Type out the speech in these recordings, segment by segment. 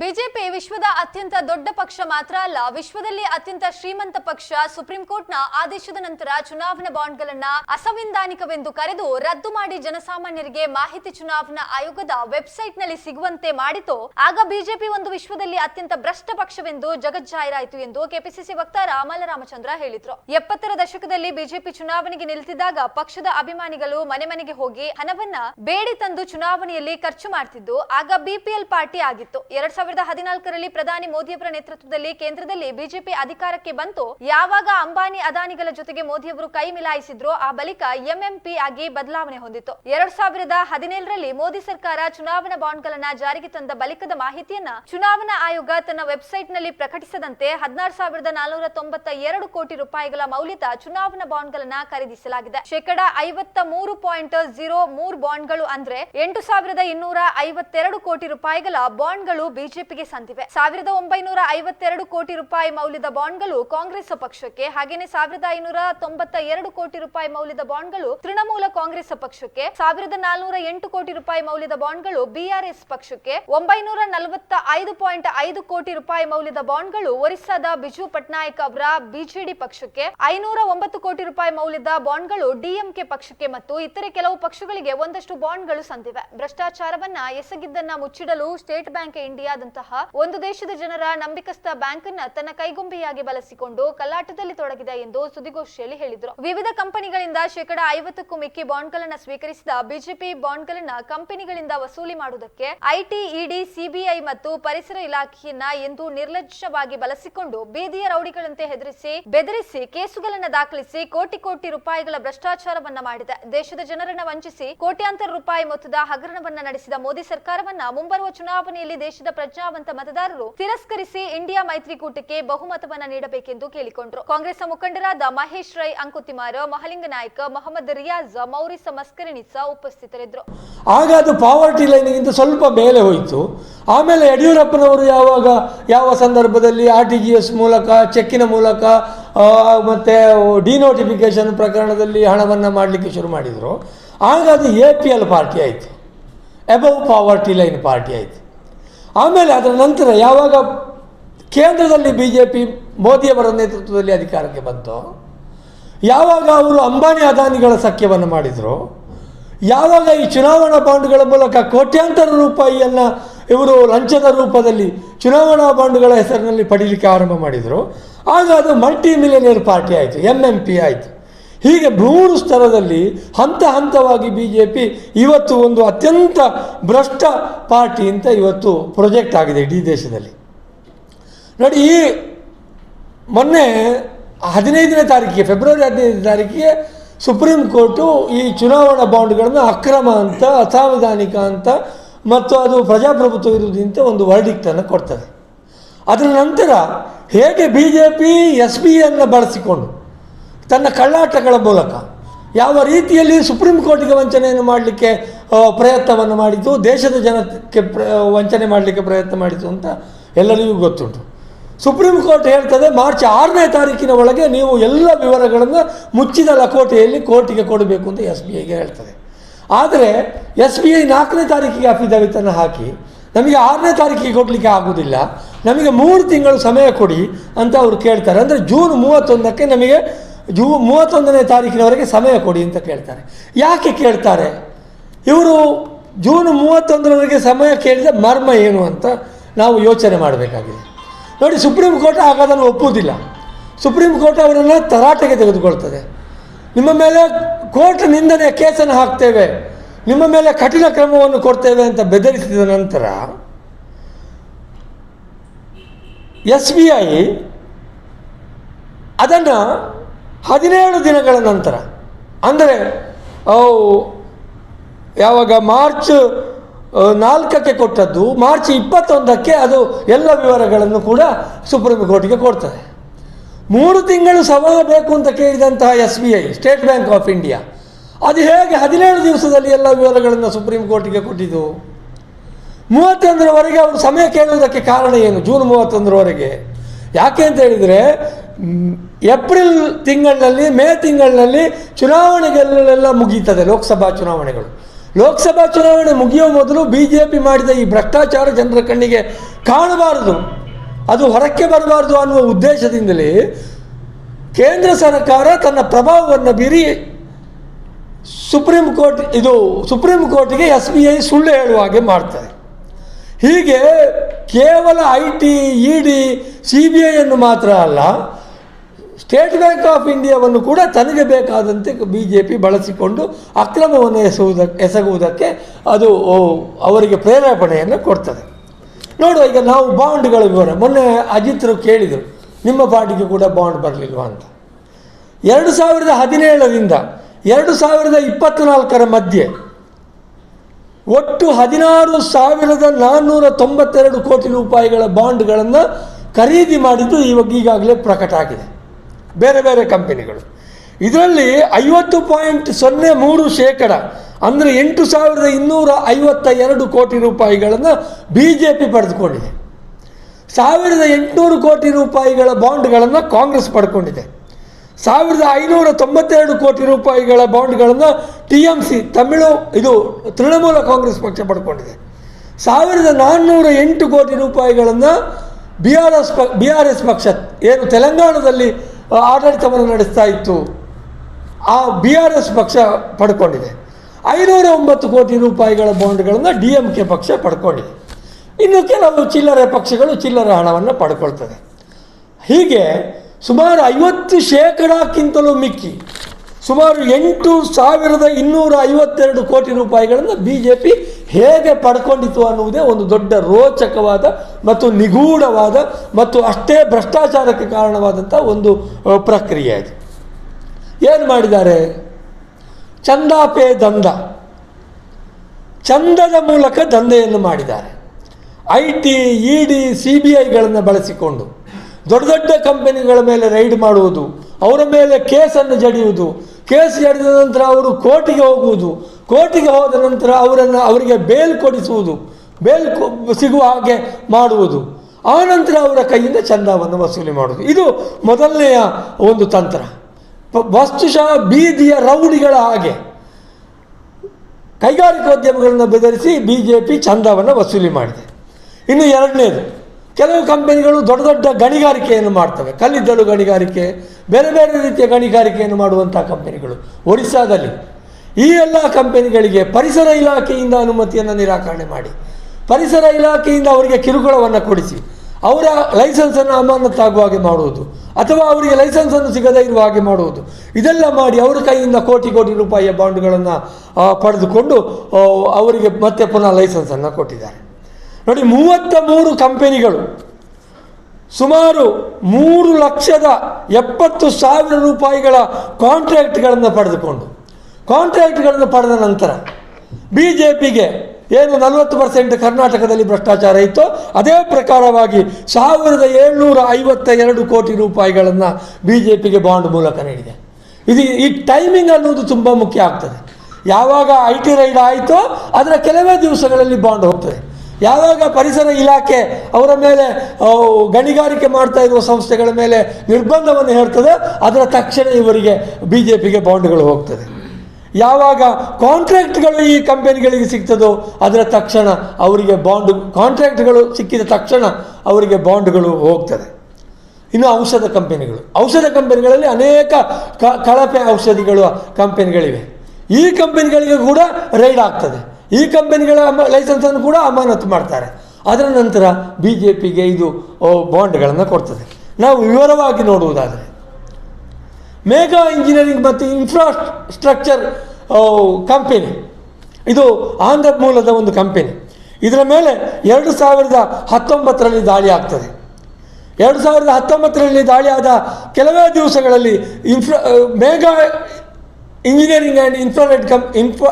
BJP ವಿಶ್ವದ ಅತ್ಯಂತ ದೊಡ್ಡ ಪಕ್ಷ ಮಾತ್ರ ಅಲ್ಲ, ವಿಶ್ವದಲ್ಲಿ ಅತ್ಯಂತ ಶ್ರೀಮಂತ ಪಕ್ಷ ಸುಪ್ರೀಂ ಕೋರ್ಟ್ನ ಆದೇಶದ ನಂತರ ಚುನಾವಣಾ ಬಾಂಡ್ಗಳನ್ನ ಅಸಂವಿಧಾನಿಕವೆಂದು ಕರೆದು ರದ್ದು ಮಾಡಿ ಜನಸಾಮಾನ್ಯರಿಗೆ ಮಾಹಿತಿ ಚುನಾವಣಾ ಆಯೋಗದ ವೆಬ್ಸೈಟ್ನಲ್ಲಿ ಸಿಗುವಂತೆ ಮಾಡಿತು. ಆಗ ಬಿಜೆಪಿ ಒಂದು ವಿಶ್ವದಲ್ಲಿ ಅತ್ಯಂತ ಭ್ರಷ್ಟ ಪಕ್ಷವೆಂದು ಜಗಜ್ಜಾಹೀರಾಯಿತು ಎಂದು ಕೆಪಿಸಿಸಿ ವಕ್ತಾರ ಮಲ್ಲರಾಮಚಂದ್ರ ಹೇಳಿದ್ರು. ಎಪ್ಪತ್ತರ ದಶಕದಲ್ಲಿ ಬಿಜೆಪಿ ಚುನಾವಣೆಗೆ ನಿಲ್ತಿದ್ದಾಗ ಪಕ್ಷದ ಅಭಿಮಾನಿಗಳು ಮನೆ ಮನೆಗೆ ಹೋಗಿ ಹಣವನ್ನ ಬೇಡಿ ತಂದು ಚುನಾವಣೆಯಲ್ಲಿ ಖರ್ಚು ಮಾಡ್ತಿದ್ದು. ಆಗ ಬಿಪಿಎಲ್ ಪಾರ್ಟಿ ಆಗಿತ್ತು. ಎರಡ್ ಸಾವಿರದ ಹದಿನಾಲ್ಕರಲ್ಲಿ ಪ್ರಧಾನಿ ಮೋದಿಯವರ ನೇತೃತ್ವದಲ್ಲಿ ಕೇಂದ್ರದಲ್ಲಿ ಬಿಜೆಪಿ ಅಧಿಕಾರಕ್ಕೆ ಬಂತು. ಯಾವಾಗ ಅಂಬಾನಿ ಅದಾನಿಗಳ ಜೊತೆಗೆ ಮೋದಿಯವರು ಕೈ ಮಿಲಾಯಿಸಿದ್ರು, ಆ ಬಳಿಕ ಎಂಎಂಪಿ ಆಗಿ ಬದಲಾವಣೆ ಹೊಂದಿತ್ತು. ಎರಡ್ ಸಾವಿರದ ಹದಿನೇಳರಲ್ಲಿ ಮೋದಿ ಸರ್ಕಾರ ಚುನಾವಣಾ ಬಾಂಡ್ಗಳನ್ನ ಜಾರಿಗೆ ತಂದ ಬಳಿಕದ ಮಾಹಿತಿಯನ್ನ ಚುನಾವಣಾ ಆಯೋಗ ತನ್ನ ವೆಬ್ಸೈಟ್ನಲ್ಲಿ ಪ್ರಕಟಿಸದಂತೆ ಹದಿನಾರು ಸಾವಿರದ ನಾನೂರ ತೊಂಬತ್ತ ಎರಡು ಕೋಟಿ ರೂಪಾಯಿಗಳ ಮೌಲ್ಯದ ಚುನಾವಣಾ ಬಾಂಡ್ಗಳನ್ನ ಖರೀದಿಸಲಾಗಿದೆ. ಶೇಕಡ ಐವತ್ತ ಮೂರು ಪಾಯಿಂಟ್ ಜೀರೋ ಮೂರು ಬಾಂಡ್ಗಳು ಅಂದ್ರೆ ಎಂಟು ಸಾವಿರದ ಇನ್ನೂರ ಐವತ್ತೆರಡು ಕೋಟಿ ರೂಪಾಯಿಗಳ ಬಾಂಡ್ಗಳು ಬಿಜೆಪಿಗೆ ಸಂದಿವೆ. ಸಾವಿರದ ಒಂಬೈನೂರ ಐವತ್ತೆರಡು ಕೋಟಿ ರೂಪಾಯಿ ಮೌಲ್ಯದ ಬಾಂಡ್ಗಳು ಕಾಂಗ್ರೆಸ್ ಪಕ್ಷಕ್ಕೆ, ಹಾಗೇನೆ ಸಾವಿರದ ಐನೂರ ತೊಂಬತ್ತ ಎರಡು ಕೋಟಿ ರೂಪಾಯಿ ಮೌಲ್ಯದ ಬಾಂಡ್ಗಳು ತೃಣಮೂಲ ಕಾಂಗ್ರೆಸ್ ಪಕ್ಷಕ್ಕೆ, ಸಾವಿರದ ನಾಲ್ನೂರ ಎಂಟು ಕೋಟಿ ರೂಪಾಯಿ ಮೌಲ್ಯದ ಬಾಂಡ್ಗಳು ಬಿಆರ್ಎಸ್ ಪಕ್ಷಕ್ಕೆ, ಒಂಬೈನೂರ ನಲವತ್ತ ಐದು ಪಾಯಿಂಟ್ ಐದು ಕೋಟಿ ರೂಪಾಯಿ ಮೌಲ್ಯದ ಬಾಂಡ್ಗಳು ಒರಿಸ್ಸಾದ ಬಿಜು ಪಟ್ನಾಯಕ್ ಅವರ ಬಿಜೆಡಿ ಪಕ್ಷಕ್ಕೆ, ಐನೂರ ಒಂಬತ್ತು ಕೋಟಿ ರೂಪಾಯಿ ಮೌಲ್ಯದ ಬಾಂಡ್ಗಳು ಡಿಎಂಕೆ ಪಕ್ಷಕ್ಕೆ ಮತ್ತು ಇತರೆ ಕೆಲವು ಪಕ್ಷಗಳಿಗೆ ಒಂದಷ್ಟು ಬಾಂಡ್ಗಳು ಸಂದಿವೆ. ಭ್ರಷ್ಟಾಚಾರವನ್ನ ಎಸಗಿದ್ದನ್ನ ಮುಚ್ಚಿಡಲು ಸ್ಟೇಟ್ ಬ್ಯಾಂಕ್ ಇಂಡಿಯಾದಂತಹ ಒಂದು ದೇಶದ ಜನರ ನಂಬಿಕಸ್ಥ ಬ್ಯಾಂಕ್ ಅನ್ನ ತನ್ನ ಕೈಗೊಂಬೆಯಾಗಿ ಬಳಸಿಕೊಂಡು ಕಲಾಟದಲ್ಲಿ ತೊಡಗಿದೆ ಎಂದು ಸುದ್ದಿಗೋಷ್ಠಿಯಲ್ಲಿ ಹೇಳಿದರು. ವಿವಿಧ ಕಂಪನಿಗಳಿಂದ ಶೇಕಡಾ ಐವತ್ತಕ್ಕೂ ಮಿಕ್ಕಿ ಬಾಂಡ್ಗಳನ್ನ ಸ್ವೀಕರಿಸಿದ ಬಿಜೆಪಿ ಬಾಂಡ್ಗಳನ್ನ ಕಂಪನಿಗಳಿಂದ ವಸೂಲಿ ಮಾಡುವುದಕ್ಕೆ ಐಟಿ, ಇಡಿ, ಸಿಬಿಐ ಮತ್ತು ಪರಿಸರ ಇಲಾಖೆಯನ್ನ ಎಂದು ನಿರ್ಲಕ್ಷ್ಯವಾಗಿ ಬಳಸಿಕೊಂಡು ಬೀದಿಯ ರೌಡಿಗಳಂತೆ ಹೆದರಿಸಿ, ಬೆದರಿಸಿ, ಕೇಸುಗಳನ್ನ ದಾಖಲಿಸಿ ಕೋಟಿ ಕೋಟಿ ರೂಪಾಯಿಗಳ ಭ್ರಷ್ಟಾಚಾರವನ್ನ ಮಾಡಿದೆ. ದೇಶದ ಜನರನ್ನ ವಂಚಿಸಿ ಕೋಟ್ಯಾಂತರ ರೂಪಾಯಿ ಮೊತ್ತದ ಹಗರಣವನ್ನ ನಡೆಸಿದ ಮೋದಿ ಸರ್ಕಾರವನ್ನ ಮುಂಬರುವ ಚುನಾವಣೆಯಲ್ಲಿ ದೇಶದ ಪ್ರಜ್ಞಾವಂತ ಮತದಾರರು ತಿರಸ್ಕರಿಸಿ ಇಂಡಿಯಾ ಮೈತ್ರಿಕೂಟಕ್ಕೆ ಬಹುಮತವನ್ನು ನೀಡಬೇಕೆಂದು ಕೇಳಿಕೊಂಡರು. ಕಾಂಗ್ರೆಸ್ ಮುಖಂಡರಾದ ಮಹೇಶ್ ರೈ, ಅಂಕುತಿಮಾರ, ಮಹಲಿಂಗ ನಾಯ್ಕ, ಮೊಹಮ್ಮದ್ ರಿಯಾಜ್, ಮೌರಿಸ ಮಸ್ಕರಿಣಿಸ ಉಪಸ್ಥಿತರಿದ್ದರು. ಆಗ ಅದು ಪಾವರ್ಟಿ ಲೈನಿಗಿಂತ ಸ್ವಲ್ಪ ಮೇಲೆ ಹೋಯಿತು. ಆಮೇಲೆ ಯಡಿಯೂರಪ್ಪನವರು ಯಾವಾಗ, ಯಾವ ಸಂದರ್ಭದಲ್ಲಿ ಆರ್ ಟಿ ಜಿ ಎಸ್ ಮೂಲಕ, ಚೆಕ್ಕಿನ ಮೂಲಕ ಮತ್ತು ಡಿನೋಟಿಫಿಕೇಷನ್ ಪ್ರಕರಣದಲ್ಲಿ ಹಣವನ್ನು ಮಾಡಲಿಕ್ಕೆ ಶುರು ಮಾಡಿದರು. ಆಗ ಅದು ಎ ಪಿ ಎಲ್ ಪಾರ್ಟಿ ಆಯಿತು. ಎಬವ್ ಪಾವರ್ಟಿ ಲೈನ್ ಪಾರ್ಟಿ ಆಯಿತು. ಆಮೇಲೆ ಅದರ ನಂತರ ಯಾವಾಗ ಕೇಂದ್ರದಲ್ಲಿ ಬಿ ಜೆ ಪಿ ಮೋದಿಯವರ ನೇತೃತ್ವದಲ್ಲಿ ಅಧಿಕಾರಕ್ಕೆ ಬಂತು, ಯಾವಾಗ ಅವರು ಅಂಬಾನಿ ಅದಾನಿಗಳ ಸಖ್ಯವನ್ನು ಮಾಡಿದರು, ಯಾವಾಗ ಈ ಚುನಾವಣಾ ಬಾಂಡ್ಗಳ ಮೂಲಕ ಕೋಟ್ಯಾಂತರ ರೂಪಾಯಿಯನ್ನು ಇವರು ಲಂಚದ ರೂಪದಲ್ಲಿ ಚುನಾವಣಾ ಬಾಂಡ್ಗಳ ಹೆಸರಿನಲ್ಲಿ ಪಡೀಲಿಕ್ಕೆ ಆರಂಭ ಮಾಡಿದರು. ಆಗ ಅದು ಮಲ್ಟಿ ಮಿಲಿಯನಿಯರ್ ಪಾರ್ಟಿ ಆಯಿತು ಎಂ ಎಂ ಪಿ ಆಯಿತು. ಹೀಗೆ ಮೂರು ಸ್ತರದಲ್ಲಿ ಹಂತ ಹಂತವಾಗಿ ಬಿ ಜೆ ಪಿ ಇವತ್ತು ಒಂದು ಅತ್ಯಂತ ಭ್ರಷ್ಟ ಪಾರ್ಟಿ ಅಂತ ಇವತ್ತು ಪ್ರೊಜೆಕ್ಟ್ ಆಗಿದೆ ಇಡೀ ದೇಶದಲ್ಲಿ. ನೋಡಿ, ಈ ಮೊನ್ನೆ ಹದಿನೈದನೇ ತಾರೀಕಿಗೆ, ಫೆಬ್ರವರಿ ಹದಿನೈದನೇ ತಾರೀಕಿಗೆ ಸುಪ್ರೀಂ ಕೋರ್ಟು ಈ ಚುನಾವಣಾ ಬಾಂಡ್ಗಳನ್ನು ಅಕ್ರಮ ಅಂತ, ಅಸಾಂವಿಧಾನಿಕ ಅಂತ ಮತ್ತು ಅದು ಪ್ರಜಾಪ್ರಭುತ್ವ ಅಂತ ಒಂದು ವರ್ಡಿಕ್ಟನ್ನು ಕೊಡ್ತದೆ. ಅದರ ನಂತರ ಹೇಗೆ B J P S B ಎನ್ನು ಬಳಸಿಕೊಂಡು ತನ್ನ ಕಳ್ಳಾಟಗಳ ಮೂಲಕ ಯಾವ ರೀತಿಯಲ್ಲಿ ಸುಪ್ರೀಂ ಕೋರ್ಟಿಗೆ ವಂಚನೆಯನ್ನು ಮಾಡಲಿಕ್ಕೆ ಪ್ರಯತ್ನವನ್ನು ಮಾಡಿತು, ದೇಶದ ಜನಕ್ಕೆ ಪ್ರ ವಂಚನೆ ಮಾಡಲಿಕ್ಕೆ ಪ್ರಯತ್ನ ಮಾಡಿತು ಅಂತ ಎಲ್ಲರಿಗೂ ಗೊತ್ತುಂಟು. ಸುಪ್ರೀಂ ಕೋರ್ಟ್ ಹೇಳ್ತದೆ, ಮಾರ್ಚ್ ಆರನೇ ತಾರೀಕಿನ ಒಳಗೆ ನೀವು ಎಲ್ಲ ವಿವರಗಳನ್ನು ಮುಚ್ಚಿದ ಲಕೋಟೆಯಲ್ಲಿ ಕೋರ್ಟಿಗೆ ಕೊಡಬೇಕು ಅಂತ ಎಸ್ ಬಿ ಐಗೆ ಹೇಳ್ತದೆ. ಆದರೆ, ಎಸ್ ಬಿ ಐ ನಾಲ್ಕನೇ ತಾರೀಕಿಗೆ ಅಫಿಡವಿಟನ್ನು ಹಾಕಿ, ನಮಗೆ ಆರನೇ ತಾರೀಕಿಗೆ ಕೊಡಲಿಕ್ಕೆ ಆಗೋದಿಲ್ಲ, ನಮಗೆ ಮೂರು ತಿಂಗಳು ಸಮಯ ಕೊಡಿ ಅಂತ ಅವರು ಕೇಳ್ತಾರೆ. ಅಂದರೆ ಜೂನ್ ಮೂವತ್ತೊಂದಕ್ಕೆ ನಮಗೆ ಜೂ ಮೂವತ್ತೊಂದನೇ ತಾರೀಕಿನವರೆಗೆ ಸಮಯ ಕೊಡಿ ಅಂತ ಕೇಳ್ತಾರೆ. ಯಾಕೆ ಕೇಳ್ತಾರೆ? ಇವರು ಜೂನ್ ಮೂವತ್ತೊಂದರವರೆಗೆ ಸಮಯ ಕೇಳಿದ ಮರ್ಮ ಏನು ಅಂತ ನಾವು ಯೋಚನೆ ಮಾಡಬೇಕಾಗಿದೆ. ನೋಡಿ, ಸುಪ್ರೀಂ ಕೋರ್ಟ್ ಅದನ್ನು ಒಪ್ಪುವುದಿಲ್ಲ. ಸುಪ್ರೀಂ ಕೋರ್ಟ್ ಅವರನ್ನು ತರಾಟೆಗೆ ತೆಗೆದುಕೊಳ್ತದೆ. ನಿಮ್ಮ ಮೇಲೆ ಕೋರ್ಟ್ ನಿಂದನೆ ಕೇಸನ್ನು ಹಾಕ್ತೇವೆ. ನಿಮ್ಮ ಮೇಲೆ ಕಠಿಣ ಕ್ರಮವನ್ನು ಕೊಡ್ತೇವೆ ಅಂತ ಬೆದರಿಸಿದ ನಂತರ ಎಸ್ ಬಿ ಐ ಅದನ್ನು ಹದಿನೇಳು ದಿನಗಳ ನಂತರ, ಅಂದರೆ, ಅವು ಯಾವಾಗ ಮಾರ್ಚ್ ನಾಲ್ಕಕ್ಕೆ ಕೊಟ್ಟದ್ದು, ಮಾರ್ಚ್ ಇಪ್ಪತ್ತೊಂದಕ್ಕೆ ಅದು ಎಲ್ಲ ವಿವರಗಳನ್ನು ಕೂಡ ಸುಪ್ರೀಂ ಕೋರ್ಟಿಗೆ ಕೊಡ್ತದೆ. ಮೂರು ತಿಂಗಳು ಸಮಯ ಬೇಕು ಅಂತ ಕೇಳಿದಂತಹ S B I, state bank of India, ಅದು ಹೇಗೆ ಹದಿನೇಳು ದಿವಸದಲ್ಲಿ ಎಲ್ಲ ವಿವರಗಳನ್ನು ಸುಪ್ರೀಂ ಕೋರ್ಟಿಗೆ ಕೊಟ್ಟಿದ್ದು? ಮೂವತ್ತೊಂದರವರೆಗೆ ಅವರು ಸಮಯ ಕೇಳುವುದಕ್ಕೆ ಕಾರಣ ಏನು, ಜೂನ್ ಮೂವತ್ತೊಂದರವರೆಗೆ? ಯಾಕೆ ಅಂತ ಹೇಳಿದರೆ ಏಪ್ರಿಲ್ ತಿಂಗಳಲ್ಲಿ, ಮೇ ತಿಂಗಳಿನಲ್ಲಿ ಚುನಾವಣೆಗಳೆಲ್ಲ ಮುಗೀತದೆ ಲೋಕಸಭಾ ಚುನಾವಣೆಗಳು. ಲೋಕಸಭಾ ಚುನಾವಣೆ ಮುಗಿಯುವ ಮೊದಲು ಬಿ ಜೆ ಪಿ ಮಾಡಿದ ಈ ಭ್ರಷ್ಟಾಚಾರ ಜನರ ಕಣ್ಣಿಗೆ ಕಾಣಬಾರದು. ಅದು ಹೊರಕ್ಕೆ ಬರಬಾರದು ಅನ್ನುವ ಉದ್ದೇಶದಿಂದಲೇ ಕೇಂದ್ರ ಸರ್ಕಾರ ತನ್ನ ಪ್ರಭಾವವನ್ನು ಬೀರಿ ಸುಪ್ರೀಂ ಕೋರ್ಟ್, ಇದು ಸುಪ್ರೀಂ ಕೋರ್ಟ್ಗೆ ಎಸ್ ಬಿ ಐ ಸುಳ್ಳು ಹೇಳುವ ಹಾಗೆ ಮಾಡ್ತಾರೆ. ಹೀಗೆ ಕೇವಲ I T, E D, C B ಐಯನ್ನು ಮಾತ್ರ ಅಲ್ಲ ಸ್ಟೇಟ್ ಬ್ಯಾಂಕ್ ಆಫ್ ಇಂಡಿಯಾವನ್ನು ಕೂಡ ತನಗೆ ಬೇಕಾದಂತೆ ಬಿ ಜೆ ಪಿ ಬಳಸಿಕೊಂಡು ಅಕ್ರಮವನ್ನು ಎಸಗುವುದಕ್ಕೆ ಎಸಗುವುದಕ್ಕೆ ಅದು ಅವರಿಗೆ ಪ್ರೇರೇಪಣೆಯನ್ನು ಕೊಡ್ತದೆ. ನೋಡುವ, ಈಗ ನಾವು ಬಾಂಡ್ಗಳ ವಿವರ. ಮೊನ್ನೆ ಅಜಿತ್ರು ಕೇಳಿದರು, ನಿಮ್ಮ ಪಾರ್ಟಿಗೆ ಕೂಡ ಬಾಂಡ್ ಬರಲಿಲ್ವಾ ಅಂತ. ಎರಡು ಸಾವಿರದ ಹದಿನೇಳರಿಂದ ಎರಡು ಸಾವಿರದ ಇಪ್ಪತ್ತ್ನಾಲ್ಕರ ಮಧ್ಯೆ ಒಟ್ಟು ಹದಿನಾರು ಸಾವಿರದ ನಾನ್ನೂರ ತೊಂಬತ್ತೆರಡು ಕೋಟಿ ರೂಪಾಯಿಗಳ ಬಾಂಡ್ಗಳನ್ನು ಖರೀದಿ ಮಾಡಿದ್ದು ಇವಾಗ ಈಗಾಗಲೇ ಪ್ರಕಟ ಆಗಿದೆ. ಬೇರೆ ಬೇರೆ ಕಂಪನಿಗಳು. ಇದರಲ್ಲಿ ಐವತ್ತು ಪಾಯಿಂಟ್ ಸೊನ್ನೆ ಮೂರು ಶೇಕಡ, ಅಂದರೆ ಎಂಟು ಸಾವಿರದ ಇನ್ನೂರ ಐವತ್ತ ಎರಡು ಕೋಟಿ ರೂಪಾಯಿಗಳನ್ನು ಬಿ ಜೆ ಪಿ ಪಡೆದುಕೊಂಡಿದೆ. ಸಾವಿರದ ಎಂಟುನೂರು ಕೋಟಿ ರೂಪಾಯಿಗಳ ಬಾಂಡ್ಗಳನ್ನು ಕಾಂಗ್ರೆಸ್ ಪಡ್ಕೊಂಡಿದೆ. ಸಾವಿರದ ಐನೂರ ತೊಂಬತ್ತೆರಡು ಕೋಟಿ ರೂಪಾಯಿಗಳ ಬಾಂಡ್ಗಳನ್ನು ಟಿ ಎಂ ಸಿ, ತಮಿಳು, ಇದು ತೃಣಮೂಲ ಕಾಂಗ್ರೆಸ್ ಪಕ್ಷ ಪಡ್ಕೊಂಡಿದೆ. ಸಾವಿರದ ನಾನ್ನೂರ ಎಂಟು ಕೋಟಿ ರೂಪಾಯಿಗಳನ್ನು B R S, B R S ಪಕ್ಷ, ಏನು ತೆಲಂಗಾಣದಲ್ಲಿ ಆಡಳಿತವನ್ನು ನಡೆಸ್ತಾ ಇತ್ತು. ಆ ಬಿ ಆರ್ ಎಸ್ ಪಕ್ಷ ಪಡ್ಕೊಂಡಿದೆ. ಐನೂರ ಒಂಬತ್ತು ಕೋಟಿ ರೂಪಾಯಿಗಳ ಬಾಂಡ್ಗಳನ್ನು ಡಿ ಎಂ ಕೆ ಪಕ್ಷ ಪಡ್ಕೊಂಡಿದೆ. ಇನ್ನು ಕೆಲವು ಚಿಲ್ಲರೆ ಪಕ್ಷಗಳು ಚಿಲ್ಲರೆ ಹಣವನ್ನು ಪಡ್ಕೊಳ್ತದೆ. ಹೀಗೆ ಸುಮಾರು ಐವತ್ತು ಶೇಕಡಕ್ಕಿಂತಲೂ ಮಿಕ್ಕಿ ಸುಮಾರು ಎಂಟು ಸಾವಿರದ ಇನ್ನೂರ ಐವತ್ತೆರಡು ಕೋಟಿ ರೂಪಾಯಿಗಳನ್ನು ಬಿ ಜೆ ಪಿ ಹೇಗೆ ಪಡ್ಕೊಂಡಿತು ಅನ್ನುವುದೇ ಒಂದು ದೊಡ್ಡ ರೋಚಕವಾದ ಮತ್ತು ನಿಗೂಢವಾದ ಮತ್ತು ಅಷ್ಟೇ ಭ್ರಷ್ಟಾಚಾರಕ್ಕೆ ಕಾರಣವಾದಂಥ ಒಂದು ಪ್ರಕ್ರಿಯೆ ಅದು. ಏನು ಮಾಡಿದ್ದಾರೆ? ಚಂದಾಪೇ ದಂದ ಚಂದದ ಮೂಲಕ ದಂಧೆಯನ್ನು ಮಾಡಿದ್ದಾರೆ. I T, E D, C B ಐಗಳನ್ನು ಬಳಸಿಕೊಂಡು ದೊಡ್ಡ ದೊಡ್ಡ ಕಂಪನಿಗಳ ಮೇಲೆ ರೈಡ್ ಮಾಡುವುದು, ಅವರ ಮೇಲೆ ಕೇಸನ್ನು ಜಡಿಯುವುದು ಕೇಸ್ ಹಿಡಿದ ನಂತರ ಅವರು ಕೋರ್ಟಿಗೆ ಹೋಗುವುದು. ಕೋರ್ಟಿಗೆ ಹೋದ ನಂತರ ಅವರನ್ನು ಅವರಿಗೆ ಬೇಲ್ ಕೊಡಿಸುವುದು. ಬೇಲ್ ಸಿಗುವ ಹಾಗೆ ಮಾಡುವುದು. ಆನಂತರ ಅವರ ಕೈಯಿಂದ ಚಂದವನ್ನು ವಸೂಲಿ ಮಾಡುವುದು. ಇದು ಮೊದಲನೆಯ ಒಂದು ತಂತ್ರ. ವಸ್ತುಶಃ ಬೀದಿಯ ರೌಡಿಗಳ ಹಾಗೆ. ಕೈಗಾರಿಕೋದ್ಯಮಗಳನ್ನು ಬೆದರಿಸಿ ಬಿ ಜೆ ಪಿ ಚಂದವನ್ನು ವಸೂಲಿ ಮಾಡಿದೆ. ಇನ್ನು ಎರಡನೇದು. ಕೆಲವು ಕಂಪನಿಗಳು ದೊಡ್ಡ ದೊಡ್ಡ ಗಣಿಗಾರಿಕೆಯನ್ನು ಮಾಡ್ತವೆ. ಕಲ್ಲಿದ್ದಲು ಗಣಿಗಾರಿಕೆ, ಬೇರೆ ಬೇರೆ ರೀತಿಯ ಗಣಿಗಾರಿಕೆಯನ್ನು ಮಾಡುವಂಥ ಕಂಪನಿಗಳು ಒಡಿಸ್ಸಾದಲ್ಲಿ. ಈ ಎಲ್ಲ ಕಂಪನಿಗಳಿಗೆ ಪರಿಸರ ಇಲಾಖೆಯಿಂದ ಅನುಮತಿಯನ್ನು ನಿರಾಕರಣೆ ಮಾಡಿ. ಪರಿಸರ ಇಲಾಖೆಯಿಂದ ಅವರಿಗೆ ಕಿರುಕುಳವನ್ನು ಕೊಡಿಸಿ. ಅವರ ಲೈಸೆನ್ಸನ್ನು ಅಮಾನತಾಗುವ ಹಾಗೆ ಮಾಡುವುದು. ಅಥವಾ ಅವರಿಗೆ ಲೈಸೆನ್ಸನ್ನು ಸಿಗದೇ ಇರುವ ಹಾಗೆ ಮಾಡುವುದು. ಇದೆಲ್ಲ ಮಾಡಿ ಅವರ ಕೈಯಿಂದ ಕೋಟಿ ಕೋಟಿ ರೂಪಾಯಿಯ ಬಾಂಡ್ಗಳನ್ನು ಪಡೆದುಕೊಂಡು ಅವರಿಗೆ ಮತ್ತೆ ಪುನಃ ಲೈಸೆನ್ಸನ್ನು ಕೊಟ್ಟಿದ್ದಾರೆ. ನೋಡಿ ಮೂವತ್ತ ಮೂರು ಕಂಪೆನಿಗಳು ಸುಮಾರು ಮೂರು ಲಕ್ಷದ ಎಪ್ಪತ್ತು ಸಾವಿರ ರೂಪಾಯಿಗಳ ಕಾಂಟ್ರಾಕ್ಟ್ಗಳನ್ನು ಪಡೆದುಕೊಂಡು, ಕಾಂಟ್ರಾಕ್ಟ್ಗಳನ್ನು ಪಡೆದ ನಂತರ ಬಿ ಜೆ ಪಿಗೆ ಏನು ನಲವತ್ತು ಪರ್ಸೆಂಟ್ ಕರ್ನಾಟಕದಲ್ಲಿ ಭ್ರಷ್ಟಾಚಾರ ಇತ್ತು, ಅದೇ ಪ್ರಕಾರವಾಗಿ ಸಾವಿರದ ಏಳ್ನೂರ ಐವತ್ತ ಎರಡು ಕೋಟಿ ರೂಪಾಯಿಗಳನ್ನು ಬಿ ಜೆ ಪಿಗೆ ಬಾಂಡ್ ಮೂಲಕ ನೀಡಿದೆ. ಇದು ಈ ಟೈಮಿಂಗ್ ಅನ್ನೋದು ತುಂಬ ಮುಖ್ಯ ಆಗ್ತದೆ. ಯಾವಾಗ ಐ ಟಿ ರೈಡ್ ಆಯಿತೋ, ಅದರ ಕೆಲವೇ ದಿವಸಗಳಲ್ಲಿ ಬಾಂಡ್ ಹೋಗ್ತದೆ. ಯಾವಾಗ ಪರಿಸರ ಇಲಾಖೆ ಅವರ ಮೇಲೆ ಗಣಿಗಾರಿಕೆ ಮಾಡ್ತಾ ಇರುವ ಸಂಸ್ಥೆಗಳ ಮೇಲೆ ನಿರ್ಬಂಧವನ್ನು ಹೇಳ್ತದೆ ಅದರ ತಕ್ಷಣ ಇವರಿಗೆ ಬಿ ಜೆ ಪಿಗೆ ಬಾಂಡ್ಗಳು ಹೋಗ್ತದೆ. ಯಾವಾಗ ಕಾಂಟ್ರಾಕ್ಟ್ಗಳು ಈ ಕಂಪನಿಗಳಿಗೆ ಸಿಗ್ತದೋ, ಅದರ ತಕ್ಷಣ ಅವರಿಗೆ ಬಾಂಡ್, ಕಾಂಟ್ರಾಕ್ಟ್ಗಳು ಸಿಕ್ಕಿದ ತಕ್ಷಣ ಅವರಿಗೆ ಬಾಂಡ್ಗಳು ಹೋಗ್ತದೆ. ಇನ್ನು ಔಷಧ ಕಂಪನಿಗಳು. ಔಷಧ ಕಂಪನಿಗಳಲ್ಲಿ ಅನೇಕ ಕಳಪೆ ಔಷಧಿಗಳು ಕಂಪನಿಗಳಿವೆ. ಈ ಕಂಪನಿಗಳಿಗೆ ಕೂಡ ರೈಡ್ ಆಗ್ತದೆ. ಈ ಕಂಪನಿಗಳ ಲೈಸೆನ್ಸನ್ನು ಕೂಡ ಅಮಾನತು ಮಾಡ್ತಾರೆ. ಅದರ ನಂತರ ಬಿ ಜೆ ಪಿಗೆ ಇದು ಬಾಂಡ್ಗಳನ್ನು ಕೊಡ್ತದೆ. ನಾವು ವಿವರವಾಗಿ ನೋಡುವುದಾದರೆ ಮೇಘಾ ಇಂಜಿನಿಯರಿಂಗ್ ಮತ್ತು ಇನ್ಫ್ರಾಸ್ಟ್ರಕ್ಚರ್ ಕಂಪೆನಿ ಇದು ಆಂಧ್ರ ಮೂಲದ ಒಂದು ಕಂಪೆನಿ ಇದರ ಮೇಲೆ ಎರಡು ಸಾವಿರದ ಹತ್ತೊಂಬತ್ತರಲ್ಲಿ ದಾಳಿ ಆಗ್ತದೆ. ಎರಡು ಸಾವಿರದ ಹತ್ತೊಂಬತ್ತರಲ್ಲಿ ದಾಳಿಯಾದ ಕೆಲವೇ ದಿವಸಗಳಲ್ಲಿ infra Megha engineering and infranet com infra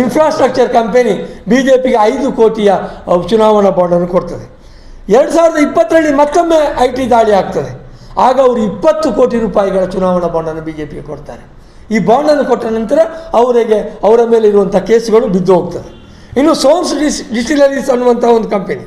infrastructure company B J ಪಿಗೆ ಐದು ಕೋಟಿಯ ಚುನಾವಣಾ ಬಾಂಡನ್ನು ಕೊಡ್ತದೆ. ಎರಡು ಸಾವಿರದ ಇಪ್ಪತ್ತರಲ್ಲಿ ಮತ್ತೊಮ್ಮೆ ಐ ಟಿ ದಾಳಿ ಆಗ್ತದೆ. ಆಗ ಅವರು ಇಪ್ಪತ್ತು ಕೋಟಿ ರೂಪಾಯಿಗಳ ಚುನಾವಣಾ ಬಾಂಡನ್ನು ಬಿ ಜೆ ಪಿಗೆ ಕೊಡ್ತಾರೆ. ಈ ಬಾಂಡನ್ನು ಕೊಟ್ಟ ನಂತರ ಅವರಿಗೆ, ಅವರ ಮೇಲೆ ಇರುವಂಥ ಕೇಸುಗಳು ಬಿದ್ದು ಹೋಗ್ತದೆ ಇನ್ನು ಸೋಮ್ಸ್ ಡಿಸ್, ಡಿಸ್ಟಿಲರೀಸ್ ಅನ್ನುವಂಥ ಒಂದು ಕಂಪೆನಿ.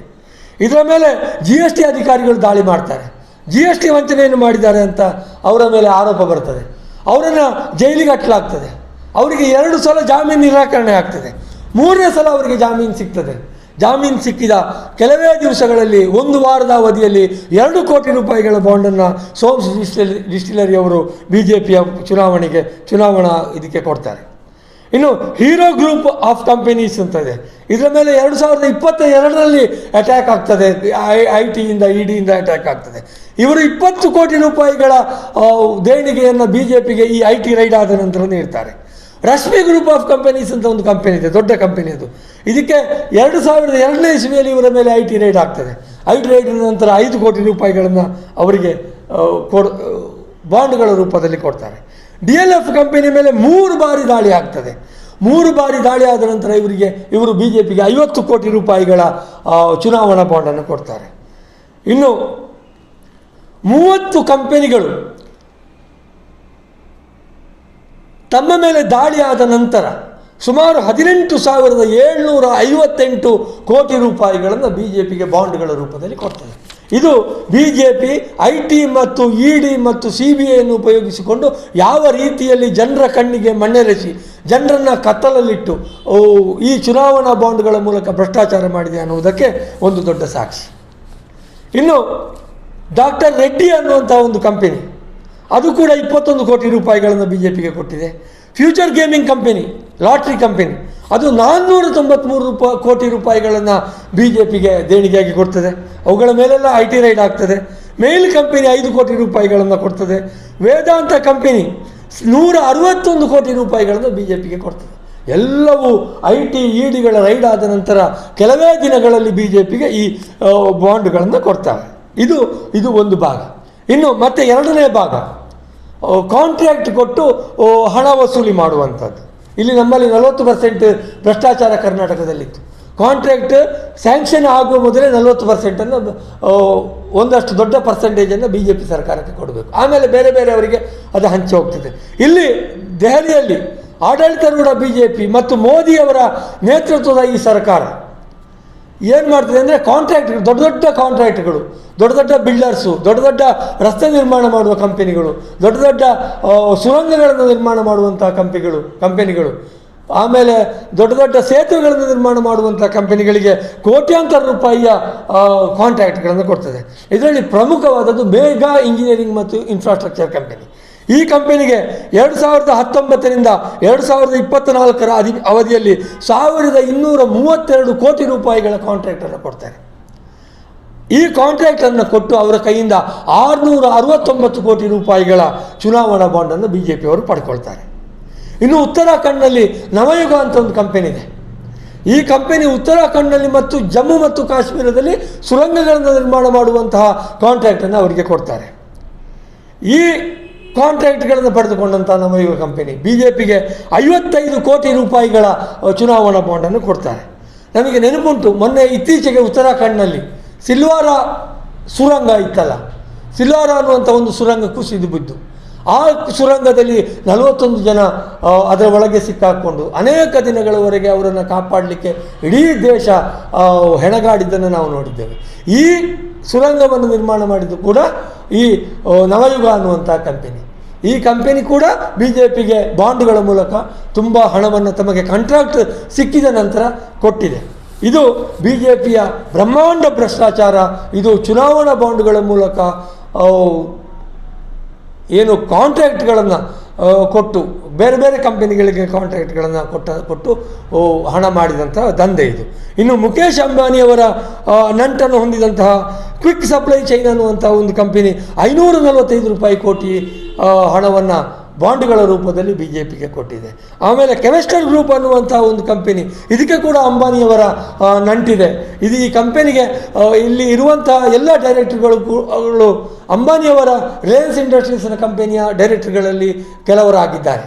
ಇದರ ಮೇಲೆ ಜಿ ಎಸ್ ಟಿ ಅಧಿಕಾರಿಗಳು ದಾಳಿ ಮಾಡ್ತಾರೆ. ಜಿ ಎಸ್ ಟಿ ವಂಚನೆಯನ್ನು ಮಾಡಿದ್ದಾರೆ ಅಂತ ಅವರ ಮೇಲೆ ಆರೋಪ ಬರ್ತದೆ. ಅವರನ್ನು ಜೈಲಿಗೆ ಹಟ್ಟಲಾಗ್ತದೆ ಅವರಿಗೆ ಎರಡು ಸಲ ಜಾಮೀನು ನಿರಾಕರಣೆ ಆಗ್ತದೆ. ಮೂರನೇ ಸಲ ಅವರಿಗೆ ಜಾಮೀನು ಸಿಗ್ತದೆ. ಜಾಮೀನು ಸಿಕ್ಕಿದ ಕೆಲವೇ ದಿವಸಗಳಲ್ಲಿ, ಒಂದು ವಾರದ ಅವಧಿಯಲ್ಲಿ ಎರಡು ಕೋಟಿ ರೂಪಾಯಿಗಳ ಬಾಂಡನ್ನು ಸೋಮ್ಸ್ ಡಿಸ್ಟಿಲ್ ಡಿಸ್ಟಿಲರಿ ಅವರು ಬಿ ಜೆ ಪಿಯ ಚುನಾವಣೆಗೆ ಚುನಾವಣಾ ಇದಕ್ಕೆ ಕೊಡ್ತಾರೆ. ಇನ್ನು ಹೀರೋ ಗ್ರೂಪ್ ಆಫ್ ಕಂಪನೀಸ್ ಅಂತ ಇದೆ ಇದರ ಮೇಲೆ ಎರಡು ಸಾವಿರದ ಇಪ್ಪತ್ತ ಎರಡರಲ್ಲಿ ಅಟ್ಯಾಕ್ ಆಗ್ತದೆ ಐ ಐ ಟಿಯಿಂದ ಇ ಡಿಯಿಂದ ಅಟ್ಯಾಕ್ ಆಗ್ತದೆ. ಇವರು ಇಪ್ಪತ್ತು ಕೋಟಿ ರೂಪಾಯಿಗಳ ದೇಣಿಗೆಯನ್ನು ಬಿ ಜೆ ಪಿಗೆ ಈ ಐ ಟಿ ರೈಡ್ ಆದ ನಂತರ ನೀಡ್ತಾರೆ. ರಶ್ಮಿ ಗ್ರೂಪ್ ಆಫ್ ಕಂಪನೀಸ್ ಅಂತ ಒಂದು ಕಂಪನಿ ಇದೆ, ದೊಡ್ಡ ಕಂಪನಿ ಅದು. ಇದಕ್ಕೆ ಎರಡು ಸಾವಿರದ ಎರಡನೇ ಇಸ್ವಿಯಲ್ಲಿ ಇವರ ಮೇಲೆ ಐ ಟಿ ರೈಡ್ ಆಗ್ತದೆ. ಐ ಟಿ ರೈಡ್ ನಂತರ ಐದು ಕೋಟಿ ರೂಪಾಯಿಗಳನ್ನು ಅವರಿಗೆ ಕೊಡ್ ಬಾಂಡ್ಗಳ ರೂಪದಲ್ಲಿ ಕೊಡ್ತಾರೆ. ಡಿ ಎಲ್ ಎಫ್ ಕಂಪನಿ ಮೇಲೆ ಮೂರು ಬಾರಿ ದಾಳಿ ಆಗ್ತದೆ. ಮೂರು ಬಾರಿ ದಾಳಿ ಆದ ನಂತರ ಇವರಿಗೆ, ಇವರು ಬಿ ಜೆ ಪಿಗೆ ಐವತ್ತು ಕೋಟಿ ರೂಪಾಯಿಗಳ ಚುನಾವಣಾ ಬಾಂಡನ್ನು ಕೊಡ್ತಾರೆ. ಇನ್ನು ಮೂವತ್ತು ಕಂಪನಿಗಳು ತಮ್ಮ ಮೇಲೆ ದಾಳಿ ಆದ ನಂತರ ಸುಮಾರು ಹದಿನೆಂಟು ಸಾವಿರದ ಏಳ್ನೂರ ಐವತ್ತೆಂಟು ಕೋಟಿ ರೂಪಾಯಿಗಳನ್ನು ಬಿ ಜೆ ಪಿಗೆ ಬಾಂಡ್ಗಳ ರೂಪದಲ್ಲಿ ಕೊಡ್ತದೆ. ಇದು B J P I T ಮತ್ತು ಇ ಡಿ ಮತ್ತು ಸಿ ಬಿ ಐಯನ್ನು ಉಪಯೋಗಿಸಿಕೊಂಡು ಯಾವ ರೀತಿಯಲ್ಲಿ ಜನರ ಕಣ್ಣಿಗೆ ಮಣ್ಣೆರೆಸಿ, ಜನರನ್ನು ಕತ್ತಲಲ್ಲಿಟ್ಟು ಈ ಚುನಾವಣಾ ಬಾಂಡ್ಗಳ ಮೂಲಕ ಭ್ರಷ್ಟಾಚಾರ ಮಾಡಿದೆ ಅನ್ನುವುದಕ್ಕೆ ಒಂದು ದೊಡ್ಡ ಸಾಕ್ಷಿ. ಇನ್ನು ಡಾಕ್ಟರ್ ರೆಡ್ಡಿ ಅನ್ನುವಂಥ ಒಂದು ಕಂಪೆನಿ, ಅದು ಕೂಡ ಇಪ್ಪತ್ತೊಂದು ಕೋಟಿ ರೂಪಾಯಿಗಳನ್ನು ಬಿ ಜೆ ಪಿಗೆ ಕೊಟ್ಟಿದೆ. Future gaming company, lottery company, ಅದು ನಾನ್ನೂರ ತೊಂಬತ್ತ್ಮೂರು ರೂಪಾಯಿ ಕೋಟಿ ರೂಪಾಯಿಗಳನ್ನು ಬಿ ಜೆ ಪಿಗೆ ದೇಣಿಗೆಯಾಗಿ ಕೊಡ್ತದೆ. ಅವುಗಳ ಮೇಲೆಲ್ಲ ಐ ಟಿ ರೈಡ್ ಆಗ್ತದೆ. ಮೇಲ್ ಕಂಪನಿ ಐದು ಕೋಟಿ ರೂಪಾಯಿಗಳನ್ನು ಕೊಡ್ತದೆ. ವೇದಾಂತ ಕಂಪನಿ ನೂರ ಅರವತ್ತೊಂದು ಕೋಟಿ ರೂಪಾಯಿಗಳನ್ನು ಬಿ ಜೆ ಪಿಗೆ ಕೊಡ್ತದೆ. ಎಲ್ಲವೂ ಐ ಟಿ ಇ ಡಿಗಳ ರೈಡ್ ಆದ ನಂತರ ಕೆಲವೇ ದಿನಗಳಲ್ಲಿ ಬಿ ಜೆ ಪಿಗೆ ಈ ಬಾಂಡ್ಗಳನ್ನು ಕೊಡ್ತಾರೆ. ಇದು ಇದು ಒಂದು ಭಾಗ. ಇನ್ನು ಮತ್ತೆ ಎರಡನೇ ಭಾಗ. ಕಾಂಟ್ರಾಕ್ಟ್ ಕೊಟ್ಟು ಹಣ ವಸೂಲಿ ಮಾಡುವಂಥದ್ದು. ಇಲ್ಲಿ ನಮ್ಮಲ್ಲಿ ನಲವತ್ತು ಪರ್ಸೆಂಟ್ ಭ್ರಷ್ಟಾಚಾರ ಕರ್ನಾಟಕದಲ್ಲಿತ್ತು. ಕಾಂಟ್ರಾಕ್ಟ್ ಸ್ಯಾಂಕ್ಷನ್ ಆಗುವ ಮೊದಲೇ ನಲವತ್ತು ಪರ್ಸೆಂಟನ್ನು ಒಂದಷ್ಟು ದೊಡ್ಡ ಪರ್ಸೆಂಟೇಜನ್ನು ಬಿ ಜೆ ಪಿ ಸರ್ಕಾರಕ್ಕೆ ಕೊಡಬೇಕು. ಆಮೇಲೆ ಬೇರೆ ಬೇರೆಯವರಿಗೆ ಅದು ಹಂಚಿ ಹೋಗ್ತದೆ. ಇಲ್ಲಿ ದೆಹಲಿಯಲ್ಲಿ ಆಡಳಿತಾರೂಢ ಬಿ ಜೆ ಪಿ ಮತ್ತು ಮೋದಿಯವರ ನೇತೃತ್ವದ ಈ ಸರ್ಕಾರ ಏನು ಮಾಡ್ತದೆ ಅಂದರೆ ಕಾಂಟ್ರಾಕ್ಟ್ ದೊಡ್ಡ ದೊಡ್ಡ ಕಾಂಟ್ರಾಕ್ಟ್ಗಳು ದೊಡ್ಡ ದೊಡ್ಡ ಬಿಲ್ಡರ್ಸು ದೊಡ್ಡ ದೊಡ್ಡ ರಸ್ತೆ ನಿರ್ಮಾಣ ಮಾಡುವ ಕಂಪನಿಗಳು ದೊಡ್ಡ ದೊಡ್ಡ ಸುರಂಗಗಳನ್ನು ನಿರ್ಮಾಣ ಮಾಡುವಂಥ ಕಂಪನಿಗಳು ಕಂಪನಿಗಳು ಆಮೇಲೆ ದೊಡ್ಡ ದೊಡ್ಡ ಸೇತುವೆಗಳನ್ನು ನಿರ್ಮಾಣ ಮಾಡುವಂಥ ಕಂಪನಿಗಳಿಗೆ ಕೋಟ್ಯಾಂತರ ರೂಪಾಯಿಯ ಕಾಂಟ್ರಾಕ್ಟ್ಗಳನ್ನು ಕೊಡ್ತದೆ. ಇದರಲ್ಲಿ ಪ್ರಮುಖವಾದದ್ದು ಮೇಘಾ ಇಂಜಿನಿಯರಿಂಗ್ ಮತ್ತು ಇನ್ಫ್ರಾಸ್ಟ್ರಕ್ಚರ್ ಕಂಪನಿ ಈ ಕಂಪನಿಗೆ ಎರಡು ಸಾವಿರದ ಹತ್ತೊಂಬತ್ತರಿಂದ ಎರಡು ಸಾವಿರದ ಇಪ್ಪತ್ತ್ನಾಲ್ಕರ ಅಧಿ ಅವಧಿಯಲ್ಲಿ ಸಾವಿರದ ಇನ್ನೂರ ಮೂವತ್ತೆರಡು ಕೋಟಿ ರೂಪಾಯಿಗಳ ಕಾಂಟ್ರಾಕ್ಟನ್ನು ಕೊಡ್ತಾರೆ. ಈ ಕಾಂಟ್ರಾಕ್ಟನ್ನು ಕೊಟ್ಟು ಅವರ ಕೈಯಿಂದ ಆರುನೂರ ಅರವತ್ತೊಂಬತ್ತು ಕೋಟಿ ರೂಪಾಯಿಗಳ ಚುನಾವಣಾ ಬಾಂಡನ್ನು ಬಿ ಜೆ ಪಿಯವರು ಪಡ್ಕೊಳ್ತಾರೆ. ಇನ್ನು ಉತ್ತರಾಖಂಡ್ನಲ್ಲಿ ನವಯುಗ ಅಂತ ಒಂದು ಕಂಪನಿ ಇದೆ. ಈ ಕಂಪನಿ ಉತ್ತರಾಖಂಡ್ನಲ್ಲಿ ಮತ್ತು ಜಮ್ಮು ಮತ್ತು ಕಾಶ್ಮೀರದಲ್ಲಿ ಸುರಂಗಗಳನ್ನು ನಿರ್ಮಾಣ ಮಾಡುವಂತಹ ಕಾಂಟ್ರಾಕ್ಟನ್ನು ಅವರಿಗೆ ಕೊಡ್ತಾರೆ. ಈ ಕಾಂಟ್ರಾಕ್ಟ್ಗಳನ್ನು ಪಡೆದುಕೊಂಡಂಥ ನವಯುಗ ಕಂಪನಿ ಬಿ ಜೆ ಪಿಗೆ ಐವತ್ತೈದು ಕೋಟಿ ರೂಪಾಯಿಗಳ ಚುನಾವಣಾ ಬಾಂಡನ್ನು ಕೊಡ್ತಾರೆ. ನಮಗೆ ನೆನಪುಂಟು, ಮೊನ್ನೆ ಇತ್ತೀಚೆಗೆ ಉತ್ತರಾಖಂಡ್ನಲ್ಲಿ ಸಿಲ್ವಾರ ಸುರಂಗ ಇತ್ತಲ್ಲ. ಸಿಲ್ವಾರ ಅನ್ನುವಂಥ ಒಂದು ಸುರಂಗ ಕುಸಿದು ಬಿದ್ದು. ಆ ಸುರಂಗದಲ್ಲಿ ನಲವತ್ತೊಂದು ಜನ ಅದರ ಒಳಗೆ ಸಿಕ್ಕಾಕ್ಕೊಂಡು ಅನೇಕ ದಿನಗಳವರೆಗೆ ಅವರನ್ನು ಕಾಪಾಡಲಿಕ್ಕೆ ಇಡೀ ದೇಶ ಹೆಣಗಾಡಿದ್ದನ್ನು ನಾವು ನೋಡಿದ್ದೇವೆ. ಈ ಸುರಂಗವನ್ನು ನಿರ್ಮಾಣ ಮಾಡಿದ್ದು ಕೂಡ ಈ ನವಯುಗ ಅನ್ನುವಂಥ ಕಂಪೆನಿ. ಈ ಕಂಪೆನಿ ಕೂಡ ಬಿ ಜೆ ಪಿಗೆ ಬಾಂಡ್ಗಳ ಮೂಲಕ ತುಂಬ ಹಣವನ್ನು ತಮಗೆ ಕಾಂಟ್ರಾಕ್ಟ್ ಸಿಕ್ಕಿದ ನಂತರ ಕೊಟ್ಟಿದೆ. ಇದು ಬಿ ಜೆ ಪಿಯ ಬ್ರಹ್ಮಾಂಡ ಭ್ರಷ್ಟಾಚಾರ, ಇದು ಚುನಾವಣಾ ಬಾಂಡ್ಗಳ ಮೂಲಕ ಏನು ಕಾಂಟ್ರ್ಯಾಕ್ಟ್ಗಳನ್ನು ಕೊಟ್ಟು, ಬೇರೆ ಬೇರೆ ಕಂಪನಿಗಳಿಗೆ ಕಾಂಟ್ರ್ಯಾಕ್ಟ್ಗಳನ್ನು ಕೊಟ್ಟ, ಕೊಟ್ಟು ಹಣ ಮಾಡಿದಂಥ ದಂಧೆ ಇದು. ಇನ್ನು ಮುಖೇಶ್ ಅಂಬಾನಿಯವರ ನಂಟನ್ನು ಹೊಂದಿದಂತಹ ಕ್ವಿಕ್ ಸಪ್ಲೈ ಚೈನ್ ಅನ್ನುವಂಥ ಒಂದು ಕಂಪನಿ, ಐನೂರ ನಲವತ್ತೈದು ರೂಪಾಯಿ ಕೋಟಿ ಹಣವನ್ನು ಬಾಂಡ್ಗಳ ರೂಪದಲ್ಲಿ ಬಿ ಜೆ ಪಿಗೆ ಕೊಟ್ಟಿದೆ. ಆಮೇಲೆ ಕೆಮಿಸ್ಟರ್ ಗ್ರೂಪ್ ಅನ್ನುವಂಥ ಒಂದು ಕಂಪನಿ, ಇದಕ್ಕೆ ಕೂಡ ಅಂಬಾನಿಯವರ ನಂಟಿದೆ. ಇದು ಈ ಕಂಪನಿಗೆ ಇಲ್ಲಿ ಇರುವಂತಹ ಎಲ್ಲ ಡೈರೆಕ್ಟರ್ಗಳು ಅಂಬಾನಿಯವರ ರಿಲಯನ್ಸ್ ಇಂಡಸ್ಟ್ರೀಸ್ನ ಕಂಪನಿಯ ಡೈರೆಕ್ಟರ್ಗಳಲ್ಲಿ ಕೆಲವರಾಗಿದ್ದಾರೆ.